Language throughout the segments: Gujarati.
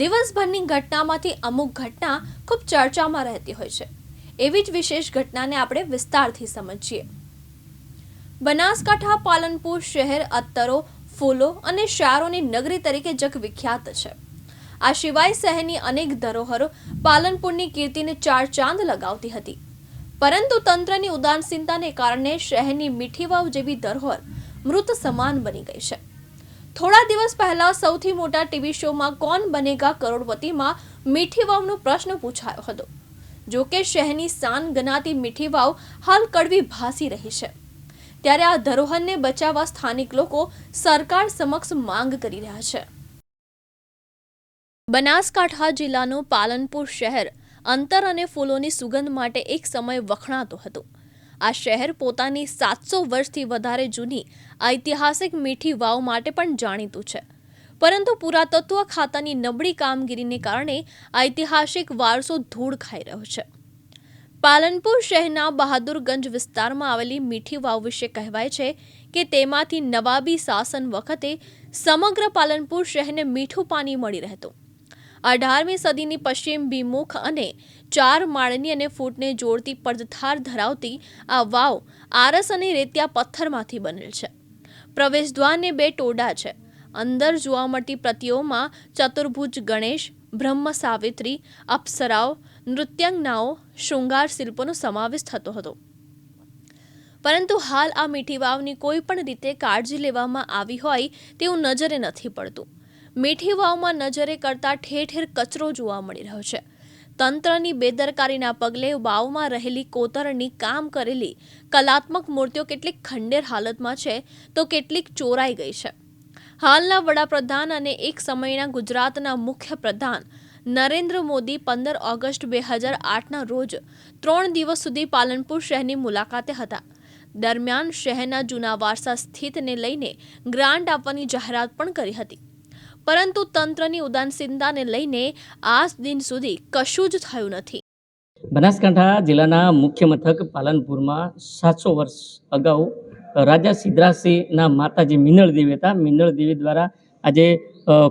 દિવસભરની ઘટનામાંથી અમુક ઘટના ખૂબ ચર્ચામાં રહેતી હોય છે. એવી જ વિશેષ ઘટનાને આપણે વિસ્તારથી સમજીએ. બનાસકાંઠા, પાલનપુર શહેર અત્તરો, ફૂલો અને શારોની નગરી તરીકે જગવિખ્યાત છે. આ સિવાય શહેરની અનેક ધરોહરો પાલનપુરની કીર્તિને ચાર ચાંદ લગાવતી હતી. પરંતુ તંત્રની ઉદાસીનતાને કારણે શહેરની મીઠી વાવ જેવી ધરોહર મૃત સમાન બની ગઈ છે. થોડા દિવસ પહેલા સૌથી મોટા ટીવી શોમાં કોણ બનેગા કરોડપતિમાં મીઠી વાવનો પ્રશ્ન પૂછાયો હતો. જો કે શહેરની શાન ગણાતી મીઠી વાવ હાલ કડવી ભાસી રહી છે. ત્યારે આ ધરોહરને બચાવવા સ્થાનિક લોકો સરકાર સમક્ષ માંગ કરી રહ્યા છે. બનાસકાંઠા જિલ્લાનું પાલનપુર શહેર અંતર અને ફૂલોની સુગંધ માટે એક સમય વખણાતો હતો. આ શહેર પોતાની સાતસો વર્ષથી વધારે જૂની ઐતિહાસિક મીઠી વાવ માટે પણ જાણીતું છે. પરંતુ પુરાતત્વ ખાતાની નબળી કામગીરીને કારણે ઐતિહાસિક વારસો ધૂળ ખાઈ રહ્યો છે. પાલનપુર શહેરના બહાદુરગંજ વિસ્તારમાં આવેલી મીઠી વાવ વિશે કહેવાય છે કે તેમાંથી નવાબી શાસન વખતે સમગ્ર પાલનપુર શહેરને મીઠું પાણી મળી રહેતું. અઢારમી સદીની પશ્ચિમ ભિમુખ અને ચાર માળની અને ફૂટને જોડતી પડધાર ધરાવતી આ વાવ આરસ અને રેતિયા પથ્થરમાંથી બનેલ છે. પ્રવેશદ્વારને બે ટોડા છે. અંદર જોવા મળતી પ્રતિઓમાં ચતુર્ભુજ ગણેશ, બ્રહ્મ સાવિત્રી, અપ્સરાઓ, નૃત્યાંગનાઓ, શૃંગાર શિલ્પોનો સમાવેશ થતો હતો. પરંતુ હાલ આ મીઠી વાવની કોઈ પણ રીતે કાળજી લેવામાં આવી હોય તેવું નજરે નથી પડતું. મીઠી વાવમાં નજરે કરતા ઠેર ઠેર કચરો જોવા મળી રહ્યો છે. તંત્રની બેદરકારીના પગલે વાવમાં રહેલી કોતરણી કામ કરેલી કલાત્મક મૂર્તિઓ કેટલીક ખંડેર હાલતમાં છે તો કેટલીક ચોરાઈ ગઈ છે. હાલના વડાપ્રધાન અને એક સમયના ગુજરાતના મુખ્ય પ્રધાન નરેન્દ્ર મોદી પંદર ઓગસ્ટ બે હજાર આઠના રોજ ત્રણ દિવસ સુધી પાલનપુર શહેરની મુલાકાતે હતા. દરમિયાન શહેરના જૂના વારસા સ્થિતને લઈને ગ્રાન્ટ આપવાની જાહેરાત પણ કરી હતી. પરંતુ તંત્રની ઉદાસીનતાને લઈને આજ દિન સુધી કશું જ થયું નથી. બનાસકાંઠા જિલ્લાના મુખ્ય મથક પાલનપુરમાં સાતસો વર્ષ અગાઉ રાજા સિદ્ધરાજસિંહના માતાજી મિનળ દેવી હતા. મિનળ દેવી દ્વારા આજે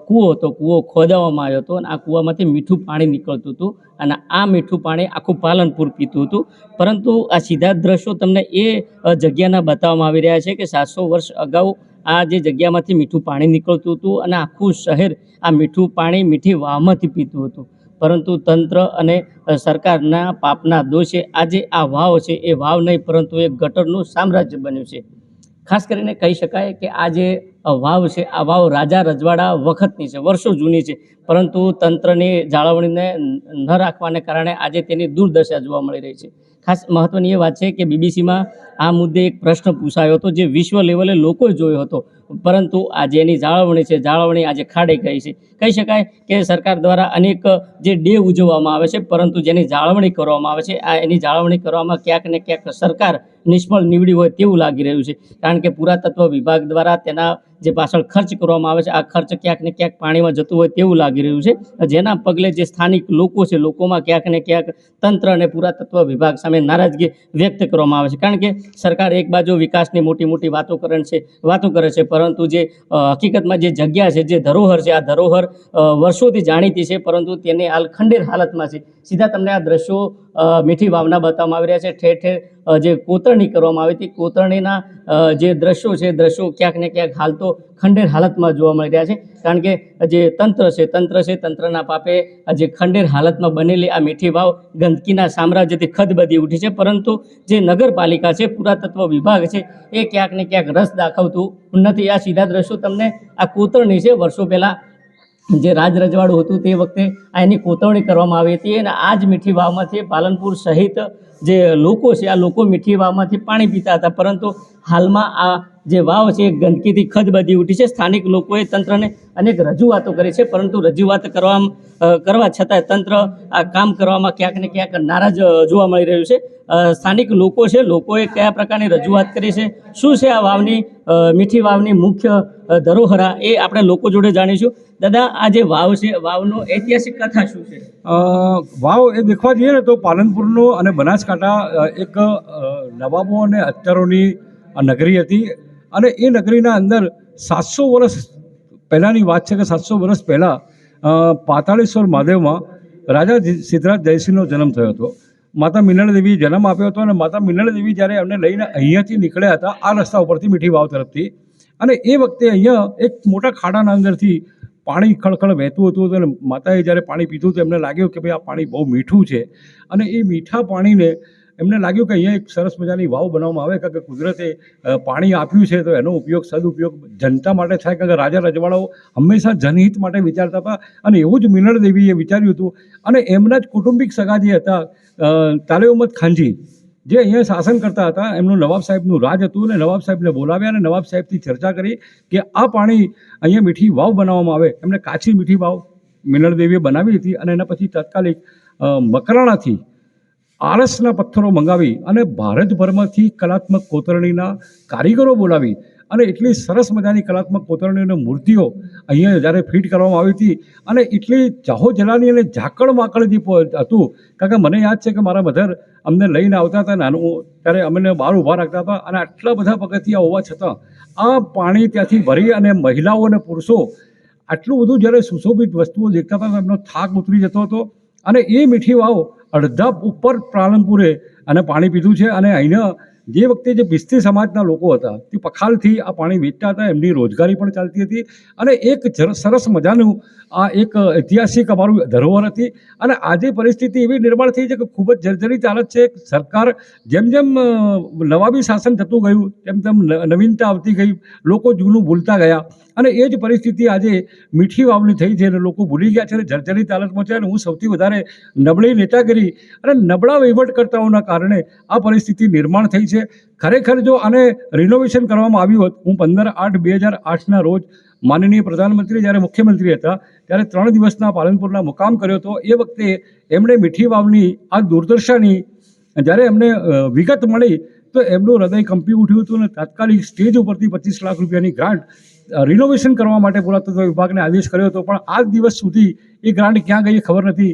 કૂવો હતો. કૂવો ખોદાવવામાં આવ્યો હતો અને આ કૂવામાંથી મીઠું પાણી નીકળતું હતું અને આ મીઠું પાણી આખું પાલનપુર પીતું હતું. પરંતુ આ સીધા દ્રશ્યો તમને એ જગ્યાના બતાવવામાં આવી રહ્યા છે કે સાતસો વર્ષ અગાઉ આ જે જગ્યામાંથી મીઠું પાણી નીકળતું હતું અને આખું શહેર આ મીઠું પાણી મીઠી વાવમાંથી પીતું હતું. પરંતુ તંત્ર અને સરકારના પાપના દોષે આજે આ વાવ છે, એ વાવ નહીં, પરંતુ એક ગટરનું સામ્રાજ્ય બન્યું છે. ખાસ કરીને કહી શકાય કે આ જે વાવ છે, આ વાવ રાજા રજવાડા વખતની છે, વર્ષો જૂની છે. પરંતુ તંત્રની જાળવણીને ન રાખવાને કારણે આજે તેની દુર્દશા જોવા મળી રહી છે. ખાસ મહત્ત્વની એ વાત છે કે બીબીસીમાં આ મુદ્દે એક પ્રશ્ન પૂછાયો હતો જે વિશ્વ લેવલે લોકોએ જોયો હતો. પરંતુ આજે એની જાળવણી છે, જાળવણી આજે ખાડે ગઈ છે. કહી શકાય કે સરકાર દ્વારા અનેક જે ડે ઉજવવામાં આવે છે, પરંતુ જેની જાળવણી કરવામાં આવે છે, આ એની જાળવણી કરવામાં ક્યાંક ને ક્યાંક સરકાર નિષ્ફળ નીવડી હોય તેવું લાગી રહ્યું છે. કારણ કે પુરાતત્વ વિભાગ દ્વારા તેના જે પાછળ ખર્ચ કરવામાં આવે છે, આ ખર્ચ ક્યાંક ને ક્યાંક પાણીમાં જતું હોય તેવું લાગી રહ્યું છે. જેના પગલે જે સ્થાનિક લોકો છે, લોકોમાં ક્યાંક ને ક્યાંક તંત્ર અને પુરાતત્વ વિભાગ સામે નારાજગી વ્યક્ત કરવામાં આવે છે. કારણ કે સરકાર એક બાજુ વિકાસની મોટી મોટી વાતો કરે છે, વાતો કરે છે, પરંતુ જે હકીકતમાં જે જગ્યા છે, જે ધરોહર છે, આ ધરોહર વર્ષોથી જાણીતી છે, પરંતુ તેને હાલ ખંડેર હાલતમાં છે. સીધા તમને આ દ્રશ્યો મીઠી વાવના બતાવવામાં આવી રહ્યા છે. ઠેર ઠેર જે કોતરણી કરવામાં આવી હતી. કોતરણીના જે દ્રશ્યો છે દ્રશ્યો ક્યાંક ને ક્યાંક હાલ તો ખંડેર હાલતમાં જોવા મળી રહ્યા છે. કારણ કે જે તંત્ર છે તંત્ર છે, તંત્રના પાપે જે ખંડેર હાલતમાં બનેલી આ મીઠી વાવ ગંદકીના સામ્રાજ્યથી ખદબદી ઉઠી છે. પરંતુ જે નગરપાલિકા છે, પુરાતત્વ વિભાગ છે, એ ક્યાંક ને ક્યાંક રસ દાખવતું નથી. આ સીધા દ્રશ્યો તમને આ કોતરણી છે, વર્ષો પહેલાં જે રાજ રજવાડું હતું તે વખતે આ એની કોતરણી કરવામાં આવી હતી અને આ જ મીઠી વાવમાંથી પાલનપુર સહિત જે લોકો છે, આ લોકો મીઠી વાવમાંથી પાણી પીતા હતા. પરંતુ હાલમાં આ જે વાવ છે, એ ગંદકીથી ખદબદી ઉઠી છે. સ્થાનિક લોકોએ તંત્રને અનેક રજૂઆતો કરી છે, પરંતુ રજૂઆત કરવા કરવા છતાં તંત્ર આ કામ કરવામાં ક્યાંક ને ક્યાંક નારાજ જોવા મળી રહ્યું છે. સ્થાનિક લોકો છે, લોકોએ કયા પ્રકારની રજૂઆત કરી છે? શું છે આ વાવની મીઠી વાવની મુખ્ય ધરોહરા? એ આપણે લોકો જોડે જાણીશું. દાદા, આ જે વાવ છે, વાવનો ઐતિહાસિક કથા શું છે? વાવ એ દેખવા જઈએ ને તો પાલનપુરનો અને બનાસકાંઠા એક નવાબો અને અત્યારોની નગરી હતી. અને એ નગરીના અંદર સાતસો વર્ષ પહેલાંની વાત છે કે સાતસો વર્ષ પહેલાં પાતાળેશ્વર મહાદેવમાં રાજા સિદ્ધરાજ જયસિંહનો જન્મ થયો હતો. માતા મિનળ દેવીએ જન્મ આપ્યો હતો અને માતા મિનળ દેવી જ્યારે એમને લઈને અહીંયાથી નીકળ્યા હતા, આ રસ્તા ઉપરથી મીઠી વાવ તરફથી. અને એ વખતે અહીંયા એક મોટા ખાડાના અંદરથી પાણી ખળખળ વહેતું હતું અને માતાએ જ્યારે પાણી પીધું તો એમને લાગ્યું કે ભાઈ આ પાણી બહુ મીઠું છે. અને એ મીઠા પાણીને એમને લાગ્યું કે અહીંયા એક સરસ મજાની વાવ બનાવવામાં આવે કે કુદરતે પાણી આપ્યું છે, તો એનો ઉપયોગ સદુપયોગ જનતા માટે થાય કે રાજા રજવાડાઓ હંમેશા જનહિત માટે વિચારતા હતા, અને એવું જ મિનળ દેવીએ વિચાર્યું હતું. અને એમના જ કુટુંબિક સગા જે હતા તાલેઉમદ ખાનજી જે અહીંયા શાસન કરતા હતા, એમનું નવાબ સાહેબનું રાજ હતું, અને નવાબ સાહેબને બોલાવ્યા, અને નવાબ સાહેબથી ચર્ચા કરી કે આ પાણી અહીંયા મીઠી વાવ બનાવવામાં આવે. એમને કાચી મીઠી વાવ મિનળ દેવીએ બનાવી હતી, અને એના પછી તાત્કાલિક મકરાણાથી આરસના પથ્થરો મંગાવી અને ભારતભરમાંથી કલાત્મક કોતરણીના કારીગરો બોલાવી અને એટલી સરસ મજાની કલાત્મક કોતરણીની મૂર્તિઓ અહીંયા જ્યારે ફિટ કરવામાં આવી હતી અને એટલી જાહોજલાની અને ઝાકળ માકળ હતું. કારણ કે મને યાદ છે કે મારા મધર અમને લઈને આવતા હતા નાનું, ત્યારે અમને બહાર ઊભા રાખતા હતા અને આટલા બધા પગથિયા હોવા છતાં આ પાણી ત્યાંથી ભરી અને મહિલાઓ અને પુરુષો આટલું બધું જ્યારે સુશોભિત વસ્તુઓ દેખતા હતા એમનો થાક ઉતરી જતો હતો. અને એ મીઠી વાવ અડધા ઉપર પાલનપુરે અને પાણી પીધું છે અને અહીંયા જે વખતે જે બિસ્તી સમાજના લોકો હતા, તે પખાલથી આ પાણી વેચતા હતા, એમની રોજગારી પણ ચાલતી હતી. અને એક સરસ મજાનું આ એક ઐતિહાસિક અમારું ધરોહર હતી. અને આજે પરિસ્થિતિ એવી નિર્માણ થઈ છે કે ખૂબ જ જર્જરિત હાલત છે. સરકાર જેમ જેમ નવાબી શાસન થતું ગયું, તેમ તેમ નવીનતા આવતી ગઈ, લોકો જૂનું ભૂલતા ગયા. અને એ જ પરિસ્થિતિ આજે મીઠી વાવણી થઈ છે અને લોકો ભૂલી ગયા છે અને જર્જરિત હાલતમાં છે. અને હું સૌથી વધારે નબળી નેતાગીરી અને નબળા વહીવટકર્તાઓના કારણે આ પરિસ્થિતિ નિર્માણ થઈ છે. ખરેખર જો આને રિનોવેશન કરવામાં આવ્યું હોત, હું પંદર આઠ બે હજાર આઠના રોજ માનનીય પ્રધાનમંત્રી જ્યારે મુખ્યમંત્રી હતા, ત્યારે ત્રણ દિવસના પાલનપુરના મુકામ કર્યો હતો. એ વખતે એમણે મીઠી વાવની આ દુર્દશાની જ્યારે એમને વિગત મળી, તો એમનું હૃદય કંપી ઉઠ્યું હતું અને તાત્કાલિક સ્ટેજ ઉપરથી પચીસ લાખ રૂપિયાની ગ્રાન્ટ રિનોવેશન કરવા માટે પુરાતત્વ વિભાગને આદેશ કર્યો હતો. પણ આજ દિવસ સુધી એ ગ્રાન્ટ ક્યાં ગઈ ખબર નથી.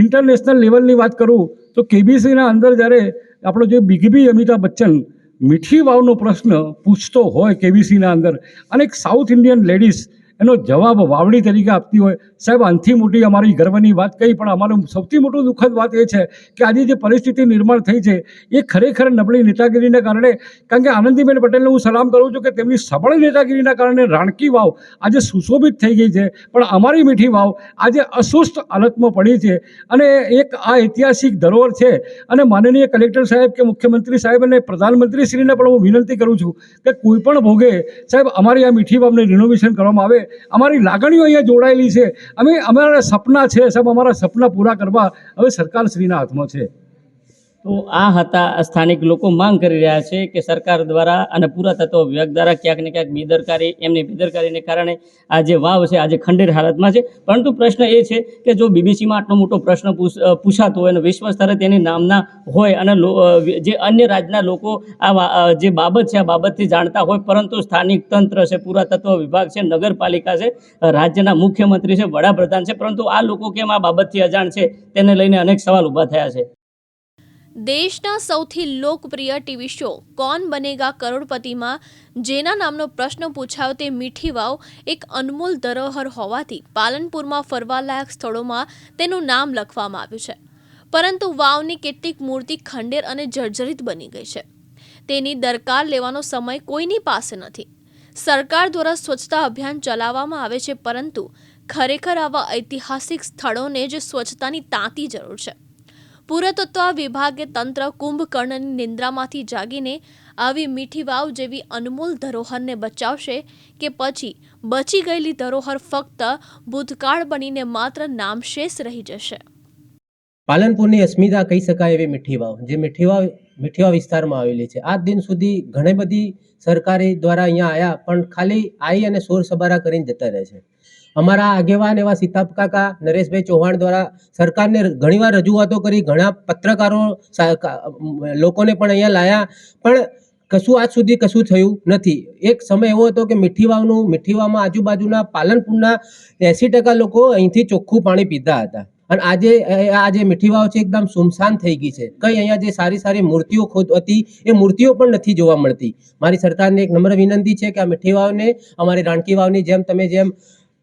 ઇન્ટરનેશનલ લેવલની વાત કરું, તો કેબીસીના અંદર જ્યારે આપણો જે બિગબી અમિતાભ બચ્ચન મીઠી વાવનો પ્રશ્ન પૂછતો હોય કેબીસીના અંદર, અને એક સાઉથ ઇન્ડિયન લેડીઝ એનો જવાબ વાવણી તરીકે આપતી હોય. સાહેબ, આનથી મોટી અમારી ગર્વની વાત કહી, પણ અમારું સૌથી મોટું દુઃખદ વાત એ છે કે આજે જે પરિસ્થિતિ નિર્માણ થઈ છે, એ ખરેખર નબળી નેતાગીરીને કારણે, કારણ કે આનંદીબેન પટેલને હું સલામ કરું છું કે તેમની સબળ નેતાગીરીના કારણે રાણકી વાવ આજે સુશોભિત થઈ ગઈ છે. પણ અમારી મીઠી વાવ આજે અસુસ્થ હાલતમાં પડી છે અને એક આ ઐતિહાસિક ધરોહર છે. અને માનનીય કલેક્ટર સાહેબ કે મુખ્યમંત્રી સાહેબ અને પ્રધાનમંત્રીશ્રીને પણ હું વિનંતી કરું છું કે કોઈ પણ ભોગે સાહેબ, અમારી આ મીઠી વાવને રિનોવેશન કરવામાં આવે. અમારી લાગણીઓ અહીંયા જોડાયેલી છે. અમે, અમારા સપના છે, સાહેબ, અમારા સપના પૂરા કરવા હવે સરકારશ્રીના હાથમાં છે. તો આ હતા સ્થાનિક લોકો માંગ કરી રહ્યા છે કે સરકાર દ્વારા અને પુરાતત્વ વિભાગ દ્વારા ક્યાંક ને ક્યાંક બેદરકારી, એમની બેદરકારીને કારણે આ જે વાવ છે આજે ખંડેર હાલતમાં છે. પરંતુ પ્રશ્ન એ છે કે જો બીબીસીમાં આટલો મોટો પ્રશ્ન પૂછ- પૂછાતો હોય અને વિશ્વ સ્તરે તેની નામના હોય અને જે અન્ય રાજ્યના લોકો આ જે બાબત છે, આ બાબતથી જાણતા હોય, પરંતુ સ્થાનિક તંત્ર છે, પુરાતત્વ વિભાગ છે, નગરપાલિકા છે, રાજ્યના મુખ્યમંત્રી છે, વડાપ્રધાન છે, પરંતુ આ લોકો કેમ આ બાબતથી અજાણ છે? તેને લઈને અનેક સવાલ ઊભા થયા છે. દેશના સૌથી લોકપ્રિય ટીવી શો કોન બનેગા કરોડપતિમાં? જેના નામનો પ્રશ્ન પૂછાયો તે મીઠી વાવ એક અનમોલ ધરોહર હોવાથી પાલનપુરમાં ફરવાલાયક સ્થળોમાં તેનું નામ લખવામાં આવ્યું છે. પરંતુ વાવની કેટલીક મૂર્તિ ખંડેર અને જર્જરિત બની ગઈ છે. તેની દરકાર લેવાનો સમય કોઈની પાસે નથી. સરકાર દ્વારા સ્વચ્છતા અભિયાન ચલાવવામાં આવે છે, પરંતુ ખરેખર આવા ઐતિહાસિક સ્થળોને જ સ્વચ્છતાની તાંતી જરૂર છે. પુરાતત્વ વિભાગે તંત્ર કુંભકર્ણની નિંદ્રામાંથી જાગીને આવી મીઠી વાવ જેવી અનમોલ ધરોહરને બચાવશે કે પછી બચી ગયેલી ધરોહર ફક્ત ભૂતકાળ બનીને માત્ર નામશેષ રહી જશે? પાલનપુરની અસ્મિતા કહી શકાય એવી મીઠી વાવ, જે મીઠી વાવ મીઠી વાવ વિસ્તારમાં આવેલી છે. આજ દિન સુધી ઘણી બધી સરકારી દ્વારા અહીંયા આવ્યા પણ ખાલી આવી અને સોર સબારા કરીને જતા રહે છે. અમારા આગેવાન એવા સીતાપ કાકા, નરેશભાઈ ચૌહાણ દ્વારા સરકારને ઘણીવાર રજૂઆતો કરી, ઘણા પત્રકારો લોકોને પણ અહીંયા લાયા. પણ કશું આજ સુધી કશું થયું નથી. એક સમય એવો હતો કે મીઠી વાવનું મીઠી વાવમાં આજુબાજુના પાલનપુરના એંસી ટકા લોકો અહીંથી ચોખ્ખું પાણી પીતા હતા. અને આજે આ જે મીઠી વાવ છે એકદમ સુમસાન થઈ ગઈ છે. કઈ અહીંયા જે સારી સારી મૂર્તિઓ ખોદ હતી, એ મૂર્તિઓ પણ નથી જોવા મળતી. મારી સરકારને એક નમ્ર વિનંતી છે કે આ મીઠી વાવને અમારી રાણકી વાવની જેમ તમે જેમ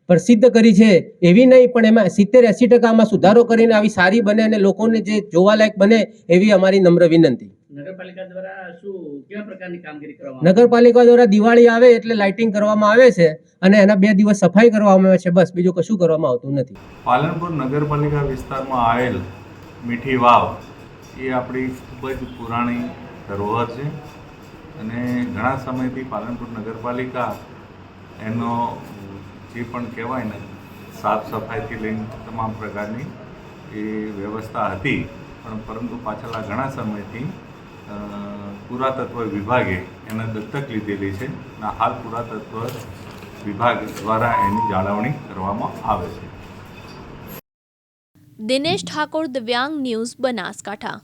પ્રસિદ્ધ કરી છે. એવી નહીં પણ એમાં સિત્તેર એસી ટકામાં સુધારો કરીને આવી સારી બને અને લોકોને જે જોવાલાયક બને એવી અમારી નમ્ર વિનંતી. નગરપાલિકા દ્વારા શું કેવા પ્રકારની કામગીરી કરવામાં આવે? નગરપાલિકા દ્વારા દિવાળી આવે એટલે લાઇટિંગ કરવામાં આવે છે અને એના બે દિવસ સફાઈ કરવામાં આવે છે. બસ બીજું કશું કરવામાં આવતું નથી. પાલનપુર નગરપાલિકા વિસ્તારમાં આવેલ મીઠી વાવ એ આપણી ખૂબ જ પુરાણી ધરોહર છે અને ઘણા સમયથી પાલનપુર નગરપાલિકા એનો જે પણ કહેવાય ને, સાફ સફાઈથી લઈને તમામ પ્રકારની એ વ્યવસ્થા હતી. પણ પરંતુ પાછલા ઘણા સમયથી પુરાતત્વ વિભાગે એને દત્તક લીધેલી છે અને હાલ પુરાતત્વ વિભાગ દ્વારા એની જાળવણી કરવામાં આવે છે. દિનેશ ઠાકોર, દિવ્યાંગ ન્યૂઝ બનાસકાંઠા.